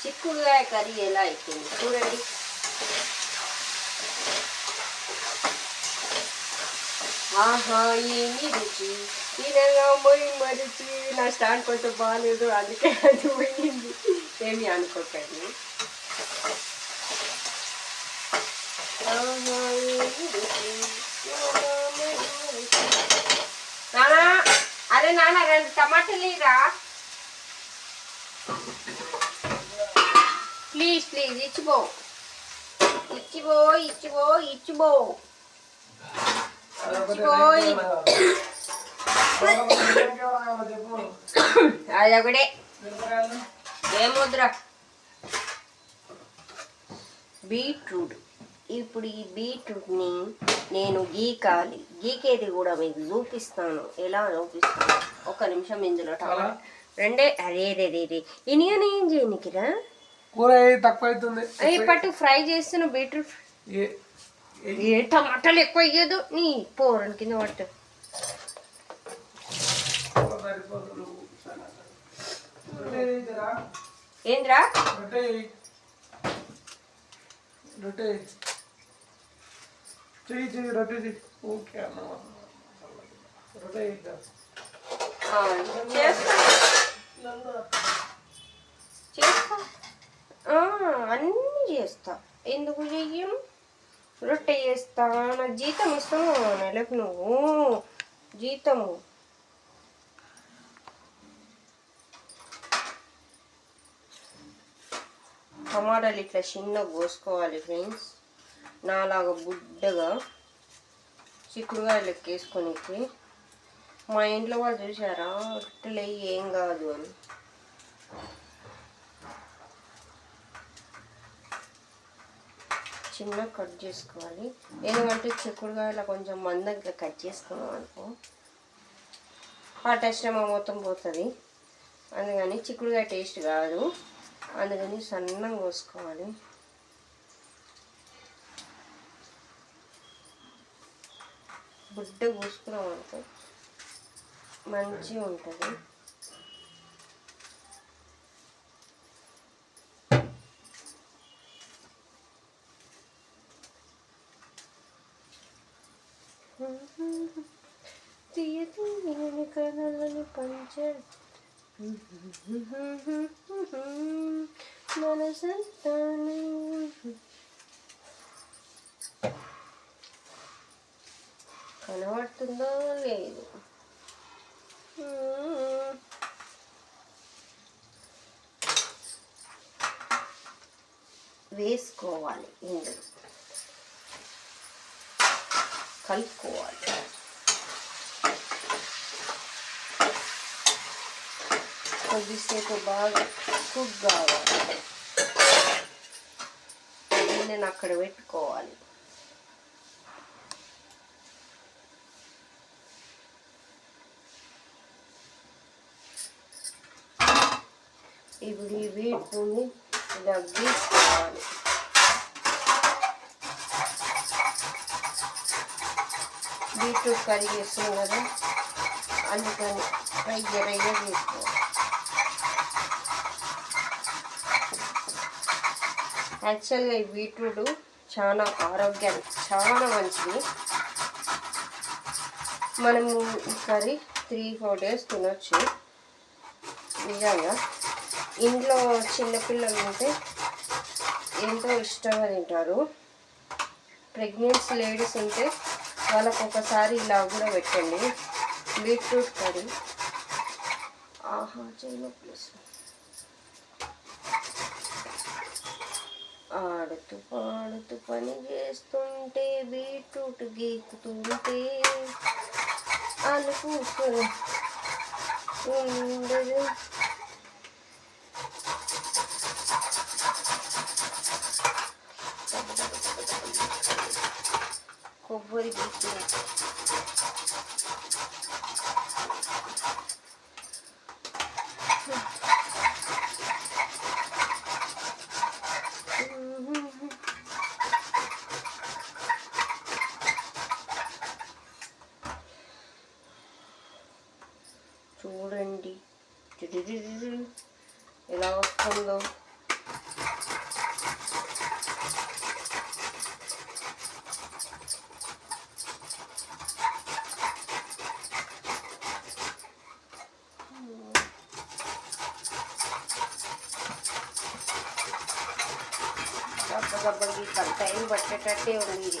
చిక్కుడుగాయ కర్రీ ఎలా అయిపోయింది చూడండి ఆహా ఏమి రుచి తినగా పోయి మరిచి నా స్టాండ్ కొంచెం బాగాలేదు అందుకే అది పోయింది ఏమి అనుకోకండి ఆహా ఏమి రుచి నానా అరే నాన్న రెండు టమాటాలు ఇరా ప్లీజ్ ప్లీజ్ ఇచ్చిపో ఇచ్చిపో ఇచ్చిపో ఇచ్చిపో ఇచ్చిపోయి అది ఒకటే ఏం ముద్ర బీట్రూట్. ఇప్పుడు ఈ బీట్రూట్ని నేను గీకాలి. గీకేది కూడా మీకు చూపిస్తాను. ఎలా చూపిస్తాను? ఒక నిమిషం ఇందులో రెండే అదే అదే అదే ఇనియన్ ఏం చేయనికిరా? కూర తక్కువ అవుతుంది పట్టు ఫ్రై చేస్తున్న బీట్రూట్. ఏ- టమాటాలు ఎక్కువ అయ్యదు నీ పోరని కింద పట్టు. ఏంద్రా? రొట్టె. రొట్టె చేయి. చెయ్యి చెయ్యి రొట్టె చెయ్యి. ఓకే రొట్టె చేస్తా. అన్నీ చేస్తా. ఎందుకు చెయ్యం? రొట్టె చేస్తా. నాకు జీతం ఇస్తాను నెలకు నువ్వు? జీతము. టమాటాలు ఇట్లా చిన్నగా కోసుకోవాలి ఫ్రెండ్స్. నాలాగా బుడ్డగా చిక్కుడుగా ఎక్కేసుకొని మా ఇంట్లో వాళ్ళు చూసారా? రొట్టెలు ఏం కాదు అని. చిన్న కట్ చేసుకోవాలి. ఎందుకంటే చిక్కుడుకాయలు కొంచెం మందంగా కట్ చేసుకున్నాం అనుకో. పట్టశ్రమ మొత్తం పోతుంది. అందుకని చిక్కుడుగా టేస్ట్ కాదు. అందుకని సన్నంగా కోసుకోవాలి. బుడ్డ కోసుకున్నాం అనుకో. మంచిగా ఉంటుంది పంచర్ కనబడుతుందో లేదు. వేసుకోవాలి ఇందులో. కలుపుకోవాలి. కొద్దిసేపు బాగా కుక్ కావాలి నేను అక్కడ పెట్టుకోవాలి ఇప్పుడు ఈ వీటిని ఇలా గీసుకోవాలి బీట్రూట్ కర్రీ చేస్తున్నాం కదా అందుకని రయ్య రయ్య చేసుకోవాలి యాక్చువల్గా ఈ బీట్రూట్ చాలా ఆరోగ్యానికి చాలా మంచిది. మనము కర్రీ త్రీ ఫోర్ డేస్ తినొచ్చు. నిజంగా. ఇంట్లో చిన్నపిల్లలు ఉంటే ఎంతో ఇష్టంగా తింటారు. ప్రెగ్నెన్సీ లేడీస్ ఉంటే వాళ్ళకు ఒకసారి ఇలా కూడా పెట్టండి. Beetroot curry. ఆహా చిన్న ప్లీజ్ ఆడుతూ పాడుతూ పని చేస్తుంటే బీట్రూట్ గీకుతుంటే అలుపు ఉండదు. కొబ్బరి గీసిన ఇలా వస్తుందో దబ్బ దబ్బడికి కంటైన్ పట్టేటట్టే ఉంది ఇది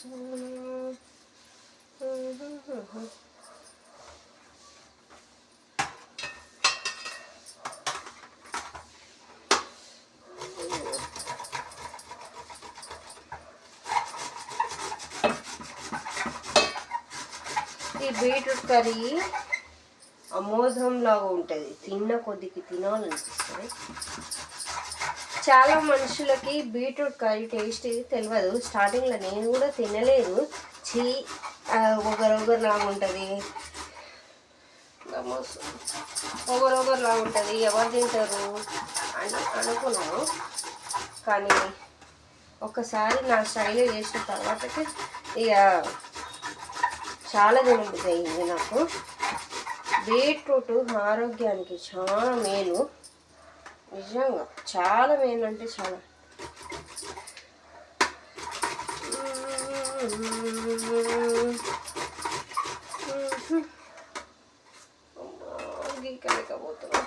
ఈ బీట్రూట్ కర్రీ అమోఘంలాగా ఉంటుంది. తిన్న కొద్దికి తినాలనిపిస్తుంది. చాలా మనుషులకి బీట్రూట్ కర్రీ టేస్ట్ తెలియదు స్టార్టింగ్లో నేను కూడా తినలేదు. చీ ఒకరొకరు ఒకరు లాగా ఉంటుంది. ఒకరొకరు లాగా ఉంటుంది. ఎవరు తింటారు? అని అనుకున్నాను. కానీ ఒకసారి నా స్టైల్ చేసిన తర్వాతకి ఇక చాలా తినబుద్ధి అయింది నాకు. బీట్రూట్ ఆరోగ్యానికి చాలా మేలు. నిజంగా చాలా మెయిన్ అంటే చాలా. గీకలేకపోతున్నా.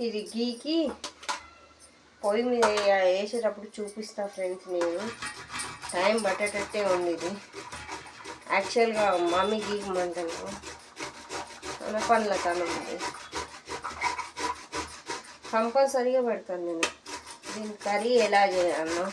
ఇది గీకి పొయ్యి మీద వేసేటప్పుడు చూపిస్తా ఫ్రెండ్స్ నేను. టైం పట్టేటట్టే ఉంది ఇది. యాక్చువల్గా మమ్మీ గీకమంటాను మన పనుల తన ఉంది. కంపల్సరీగా పెడతాను నేను. దీని కర్రీ ఎలా చేయాలన్నా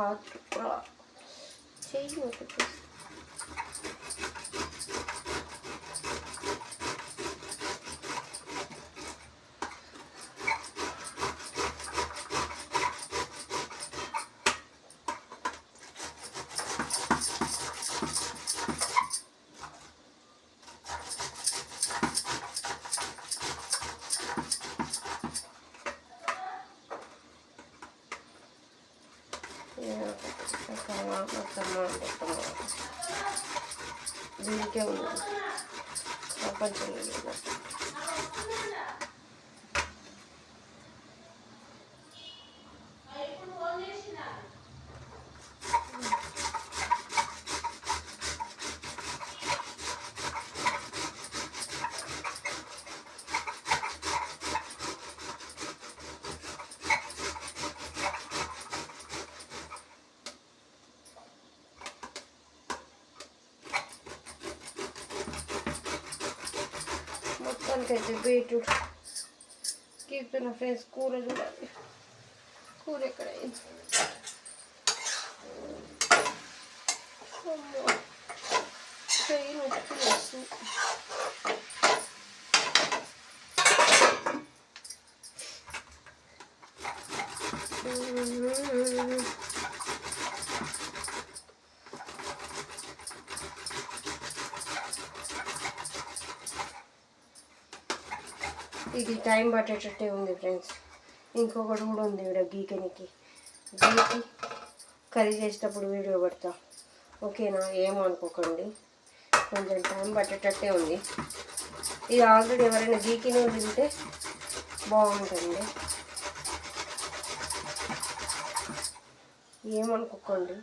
好了，切一会儿就不。చెయ్యి ఒకటి దీనికే ఉంది ప్రపంచంలో లేదు. మొత్తానికి అయితే బీట్రూట్ గీపుతున్న ఫ్రెండ్స్ కూర చూడాలి కూర ఎక్కడ అయింది అమ్మో. చెయ్యి నొప్పి వస్తుంది ఇది టైం పట్టేటట్టే ఉంది ఫ్రెండ్స్. ఇంకొకటి కూడా ఉంది ఇక్కడ గీకెనికి. గీకి కర్రీ చేసేటప్పుడు వీడియో పెడతా. ఓకేనా? ఏమనుకోకండి కొంచెం టైం పట్టేటట్టే ఉంది. ఇది ఆల్రెడీ ఎవరైనా గీకిన తింటే బాగుంటుంది. ఏమనుకోకండి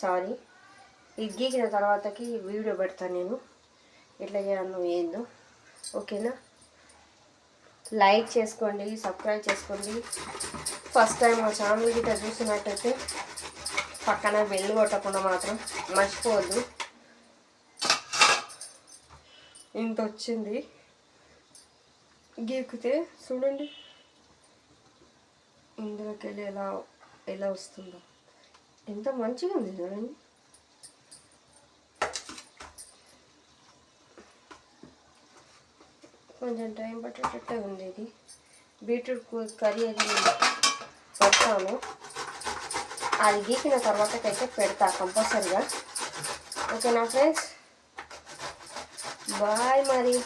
సారీ. ఇది గీకిన తర్వాతకి వీడియో పెడతాను నేను. ఎట్లా చేయాలో ఏందో. ఓకేనా? లైక్ చేసుకోండి సబ్స్క్రైబ్ చేసుకోండి. ఫస్ట్ టైం మా ఛానల్ గిట్ట చూసినట్టయితే పక్కన వెళ్ళి కొట్టకుండా మాత్రం మర్చిపోవద్దు. ఇంత వచ్చింది. గీకితే చూడండి. ఇందులోకి వెళ్ళి ఎలా ఎలా వస్తుందో. ఎంత మంచిగా ఉంది చూడండి. కొంచెం టైం పట్టేటట్టే ఉంది ఇది బీట్రూట్ కర్రీ అది పెడతాను. అది గీకిన తర్వాతకైతే పెడతా కంపల్సరిగా. ఓకేనా ఫ్రెండ్స్? బాయ్ మరి.